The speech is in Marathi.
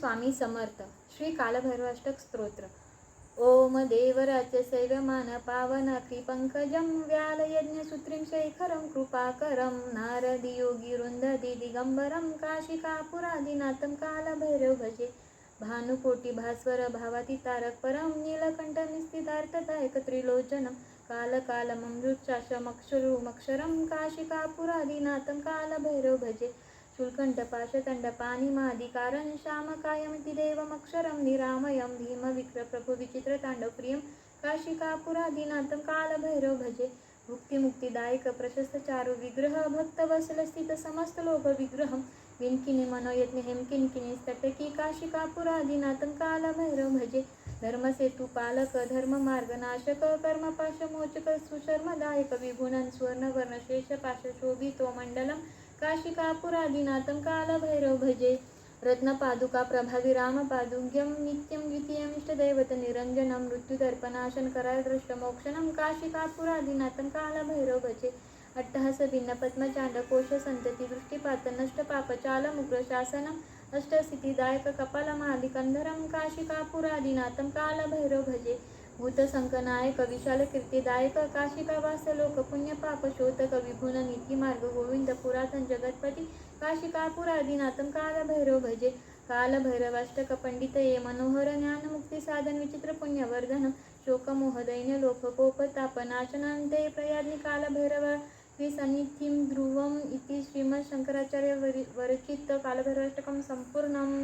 स्वामी समर्थ. श्री कालभैरवाष्टक स्तोत्र. ओम देवराज्य सैवमान पावन कृपंकजं व्यालयज्ञसूत्रिं शेखरं कृपाकरं नारदियोगिरुन्धदि दिगम्बरं काशिकापुरादिनाथं कालभैरव भजे भानुकोटी भास्वर भावाति तारकपरं परम त्रिलोचनं. कालकालममृच्छाशमक्षरुमक्षरं काशिकापुरादिनाथं कालभैरव भजे शुल्कण्ठपाशतण्डपाणिमादिकारं श्यामकायमिति देवमक्षरं निरामयं भीमविक्रप्रभुविचित्रताण्डवप्रियं काशिकापुरादिनाथं कालभैरव भजे भुक्तिमुक्तिदायक प्रशस्तचारु विग्रह भक्तवत्सलस्थित समस्तलोभविग्रहं विन्किनि मनोयज्ञ हेमकिन्किनि स्तटकी काशिकापुरादिनाथं कालभैरव भजे धर्मसेतुपालक धर्ममार्गनाशक कर्मपाशमोचक सुशर्मदायक विभुनन् स्वर्णवर्णशेषपाशशोभितो मण्डलं काशिकापुरादिनाथं कालभैरव भजे रत्नपादुका प्रभावी रामपादुक्यं नित्यं द्वितीयमिष्टदैवतनिरञ्जनं मृत्युदर्पणाशनकरादृष्टमोक्षणं काशिकापुरादिनाथं कालभैरव भजे अट्टहासभिन्नपद्मचाण्डकोश सन्तति दृष्टिपात नष्टपापचालमुग्रशासनम् अष्टसिद्धिदायक कपालमालिकन्धरं काशिकापुरादिनाथं कालभैरव भजे भूतसङ्कनायक विशालकीर्तिदायक काशिकावासलोक पुण्यपापशोधक विभुन नीतिमार्ग गोविंद पुरातन जगत्पती काल कालभैरव भजे कालभैरवाष्टक पंडितये मनोहर ज्ञानमुक्तिसाधन विचित्र पुण्यवर्धन शोकमोहदैन्य लोककोपतापनाशनान्ते काल भैरव विसन्निधिं ध्रुवम् इति श्रीमद शंकराचार्य वरि वरचित कालभैरवाष्टकं सम्पूर्णम्